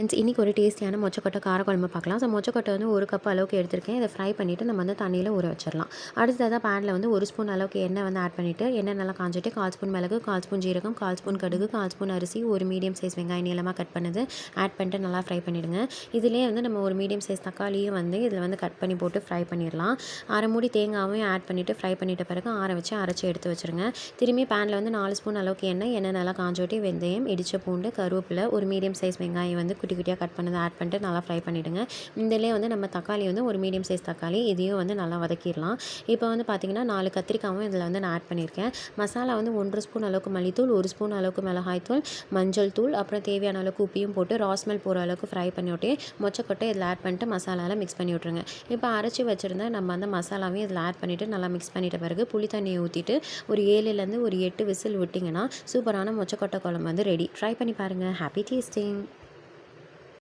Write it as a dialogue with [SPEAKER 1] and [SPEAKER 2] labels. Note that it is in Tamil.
[SPEAKER 1] ஃப்ரெண்ட்ஸ் இன்றைக்கி ஒரு டேஸ்டியான மொச்சக்கொட்டை காரக்குழம்பு பார்க்கலாம். ஸோ மொச்சக்கொட்டை வந்து ஒரு கப் அளவுக்கு எடுத்திருக்கேன். இதை ஃப்ரை பண்ணிவிட்டு நம்ம வந்து தண்ணியில் ஊற வச்சிடலாம் அடுத்ததாக பேனில் வந்து ஒரு ஸ்பூன் அளவுக்கு எண்ணெய் வந்து ஆட் பண்ணிவிட்டு எண்ணெய் நல்லா காஞ்சிட்டு கால் ஸ்பூன் மிளகு கால் ஸ்பூன் ஜீரகம் கால் ஸ்பூன் கடுகு கால் ஸ்பூன் அரிசி ஒரு மீடியம் சைஸ் வெங்காயம் நீளமாக கட் பண்ணது. ஆட் பண்ணிட்டு நல்லா ஃப்ரை பண்ணிவிடுங்க இதிலே வந்து நம்ம ஒரு மீடியம் சைஸ் தக்காளியும் வந்து இதில் வந்து கட் பண்ணி போட்டு ஃப்ரை பண்ணிடலாம். அரை மூடி தேங்காயும் ஆட் பண்ணிவிட்டு ஃப்ரை பண்ணிட்ட பிறகு ஆற வச்சு அரைச்சி எடுத்து வச்சுருங்க. திரும்பி பேனில் வந்து நாலு ஸ்பூன் அளவுக்கு எண்ணெய் எண்ணெய் நல்லா காஞ்சோட்டி வெந்தயம் இடித்த பூண்டு கருவேப்பிலை ஒரு மீடியம் சைஸ் வெங்காயம் வந்து குட்டி குட்டியாக கட் பண்ணதை ஆட் பண்ணிட்டு நல்லா ஃப்ரை பண்ணிவிடுங்க இதிலே வந்து நம்ம தக்காளி வந்து ஒரு மீடியம் சைஸ் தக்காளி இதையும் வந்து நல்லா வதக்கிடலாம். இப்போ வந்து பார்த்திங்கன்னா நாலு கத்திரிக்காயும் இதில் வந்து நான் ஆட் பண்ணியிருக்கேன். மசாலா வந்து ஒன்றரை ஸ்பூன் அளவுக்கு மல்லித்தூள் ஒரு ஸ்பூன் அளவுக்கு மிளகாய்த்தூள் மஞ்சள் தூள் அப்புறம் தேவையான அளவுக்கு உப்பியும் போட்டு ராஸ்மெல் போகிற அளவுக்கு ஃப்ரை பண்ணி விட்டு மொச்சக்கொட்டை இதில் ஆட் பண்ணிட்டு மசாலாவில் மிக்ஸ் பண்ணி விட்ருங்க இப்போ அரைச்சி வச்சுருந்தா நம்ம அந்த மசாலாவையும் இதில் ஆட் பண்ணிவிட்டு நல்லா மிக்ஸ் பண்ணிட்ட பிறகு புளி தண்ணியை ஊற்றிட்டு ஒரு ஏழுலேருந்து ஒரு எட்டு விசில் விட்டிங்கன்னா சூப்பரான மொச்சக்கொட்டை குழம்பு வந்து ரெடி ட்ரை பண்ணி பாருங்கள் ஹாப்பி டேஸ்டிங்